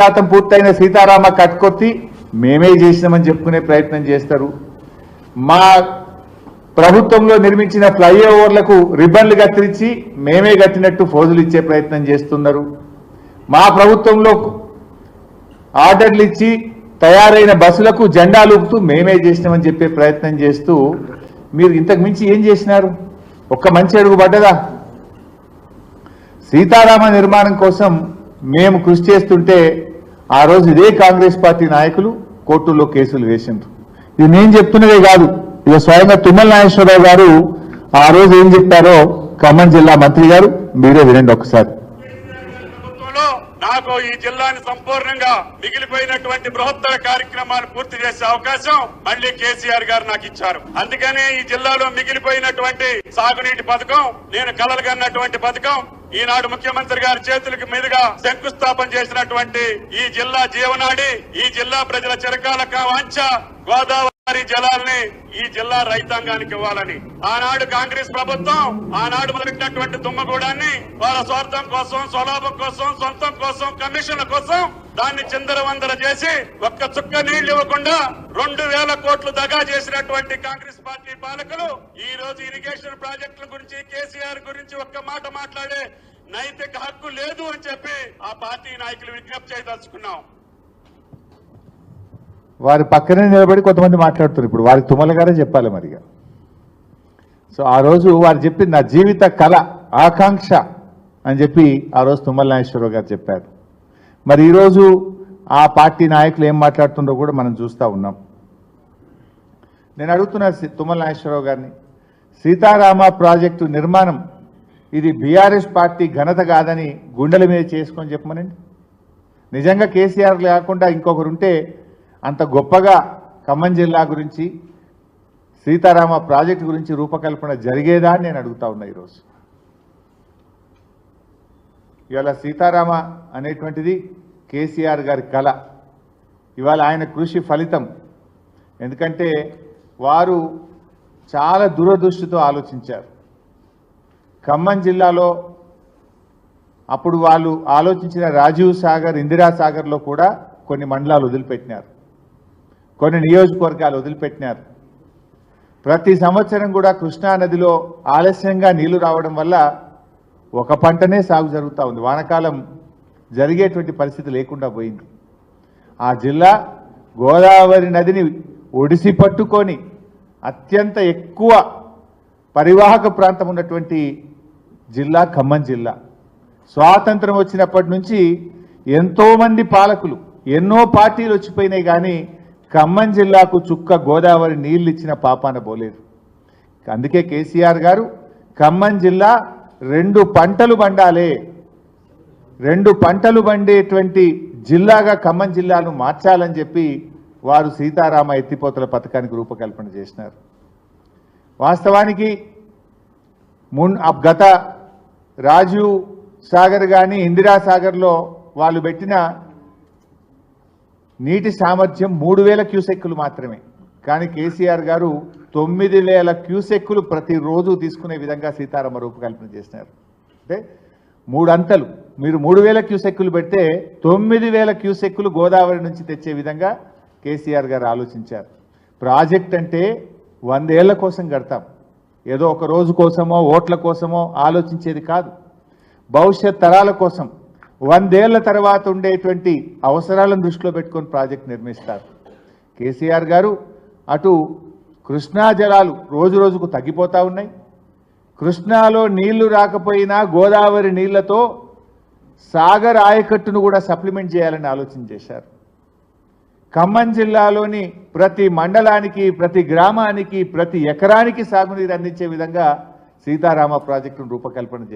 శాతం పూర్తయిన సీతారామ కట్కొత్తి మేమే చేసినామని చెప్పుకునే ప్రయత్నం చేస్తారు. మా ప్రభుత్వంలో నిర్మించిన ఫ్లైఓవర్లకు రిబ్బన్లు కత్తిరించి మేమే కట్టినట్టు ఫోజులు ఇచ్చే ప్రయత్నం చేస్తున్నారు. మా ప్రభుత్వంలో ఆర్డర్లు ఇచ్చి తయారైన బస్సులకు జెండాలు ఊపుతూ మేమే చేసినామని చెప్పే ప్రయత్నం చేస్తూ మీరు ఇంతకు మించి ఏం చేసినారు? ఒక్క మంచి అడుగు పడ్డదా? సీతారామ నిర్మాణం కోసం మేము కృషి చేస్తుంటే ఆ రోజు ఇదే కాంగ్రెస్ పార్టీ నాయకులు కోర్టుల్లో కేసులు వేసిండ్రు. ఇది నేను చెప్తున్నదే కాదు ఇక స్వయంగా తుమ్మల నాగేశ్వరరావు గారు ఆ రోజు ఏం చెప్పారో ఖమ్మం జిల్లా మంత్రి గారు మీరే వినండి ఒకసారి. నాకు ఈ జిల్లాని సంపూర్ణంగా మిగిలిపోయినటువంటి బృహత్తర కార్యక్రమాలు పూర్తి చేసే అవకాశం మళ్ళీ కేసీఆర్ గారు నాకు ఇచ్చారు. అందుకనే ఈ జిల్లాలో మిగిలిపోయినటువంటి సాగునీటి పథకం నేను కలలుగన్నటువంటి పథకం ఈనాడు ముఖ్యమంత్రి గారి చేతులకు మీదుగా శంకుస్థాపన చేసినటువంటి ఈ జిల్లా జీవనాడి ఈ జిల్లా ప్రజల చిరకాల వాంఛ గోదావరి జలాల్ని ఈ జిల్లా రైతాంగానికి ఇవ్వాలని. ఆనాడు కాంగ్రెస్ ప్రభుత్వం ఆనాడు మొదలెట్టినటువంటి దుమ్మగూడాన్ని వాళ్ళ స్వార్థం కోసం స్వలాభం కోసం సొంతం కోసం కమిషన్ల కోసం దాన్ని చిందరవందర చేసి ఒక్క చుక్క నీళ్ళు ఇవ్వకుండా రెండు వేల కోట్లు దగా చేసినటువంటి కాంగ్రెస్ పార్టీ పాలకులు ఈ రోజు ఇరిగేషన్ ప్రాజెక్టుల గురించి కేసీఆర్ గురించి ఒక్క మాట మాట్లాడే నైతిక హక్కు లేదు అని చెప్పి ఆ పార్టీ నాయకులు విజ్ఞప్తి చేయదలుచుకున్నాం. వారి పక్కనే నిలబడి కొంతమంది మాట్లాడుతారు ఇప్పుడు. వారి తుమ్మల గారే చెప్పాలి మరిగా. సో ఆ రోజు వారు చెప్పింది నా జీవిత కళ ఆకాంక్ష అని చెప్పి ఆ రోజు తుమ్మల నాగేశ్వరరావు గారు చెప్పారు. మరి ఈరోజు ఆ పార్టీ నాయకులు ఏం మాట్లాడుతుండో కూడా మనం చూస్తూ ఉన్నాం. నేను అడుగుతున్నా తుమ్మల నాగేశ్వరరావు గారిని సీతారామ ప్రాజెక్టు నిర్మాణం ఇది బీఆర్ఎస్ పార్టీ ఘనత కాదని గుండెల మీద చేసుకొని చెప్పమనండి. నిజంగా కేసీఆర్ లేకుండా ఇంకొకరు ఉంటే అంత గొప్పగా ఖమ్మం జిల్లా గురించి సీతారామ ప్రాజెక్టు గురించి రూపకల్పన జరిగేదా అని నేను అడుగుతా ఉన్నా ఈరోజు. ఇవాళ సీతారామ అనేటువంటిది కేసీఆర్ గారి కళ. ఇవాళ ఆయన కృషి ఫలితం. ఎందుకంటే వారు చాలా దురదృష్టితో ఆలోచించారు. ఖమ్మం జిల్లాలో అప్పుడు వాళ్ళు ఆలోచించిన రాజీవ్ సాగర్ ఇందిరా సాగర్లో కూడా కొన్ని మండలాలు వదిలిపెట్టినారు. కొన్ని నియోజకవర్గాలు వదిలిపెట్టినారు. ప్రతి సంవత్సరం కూడా కృష్ణా నదిలో ఆలస్యంగా నీళ్ళు రావడం వల్ల ఒక పంటనే సాగు జరుగుతూ ఉంది. వానకాలం జరిగేటువంటి పరిస్థితి లేకుండా పోయింది. ఆ జిల్లా గోదావరి నదిని ఒడిసి పట్టుకొని అత్యంత ఎక్కువ పరివాహక ప్రాంతం ఉన్నటువంటి జిల్లా ఖమ్మం జిల్లా. స్వాతంత్రం వచ్చినప్పటి నుంచి ఎంతోమంది పాలకులు ఎన్నో పార్టీలు వచ్చిపోయినాయి కానీ ఖమ్మం జిల్లాకు చుక్క గోదావరి నీళ్ళు ఇచ్చిన పాపాన పోలేదు. అందుకే కేసీఆర్ గారు ఖమ్మం జిల్లా రెండు పంటలు పండాలే. రెండు పంటలు పండేటువంటి జిల్లాగా ఖమ్మం జిల్లాను మార్చాలని చెప్పి వారు సీతారామ ఎత్తిపోతల పథకానికి రూపకల్పన చేసినారు. వాస్తవానికి మున్ గత రాజీవ్ సాగర్ కానీ ఇందిరా సాగర్లో వాళ్ళు పెట్టిన నీటి సామర్థ్యం మూడు వేల క్యూసెక్కులు మాత్రమే. కానీ కేసీఆర్ గారు తొమ్మిది వేల క్యూసెక్కులు ప్రతిరోజు తీసుకునే విధంగా సీతారామ రూపకల్పన చేసినారు. అంటే మూడు అంతలు. మీరు మూడు వేల క్యూసెక్కులు పెడితే తొమ్మిది వేల క్యూసెక్కులు గోదావరి నుంచి తెచ్చే విధంగా కేసీఆర్ గారు ఆలోచించారు. ప్రాజెక్ట్ అంటే వందేళ్ళ కోసం కడతాం. ఏదో ఒక రోజు కోసమో ఓట్ల కోసమో ఆలోచించేది కాదు. భవిష్యత్ తరాల కోసం వందేళ్ళ తర్వాత ఉండేటువంటి అవసరాలను దృష్టిలో పెట్టుకొని ప్రాజెక్ట్ నిర్మిస్తారు. కేసీఆర్ గారు అటు కృష్ణా జలాలు రోజు రోజుకు తగ్గిపోతూ ఉన్నాయి. కృష్ణాలో నీళ్ళు రాకపోయినా గోదావరి నీళ్ళతో సాగర్ ఆయకట్టును కూడా సప్లిమెంట్ చేయాలని ఆలోచన చేశారు. ఖమ్మం జిల్లాలోని ప్రతి మండలానికి ప్రతి గ్రామానికి ప్రతి ఎకరానికి సాగునీరు అందించే విధంగా సీతారామ ప్రాజెక్టును రూపకల్పన చేశారు.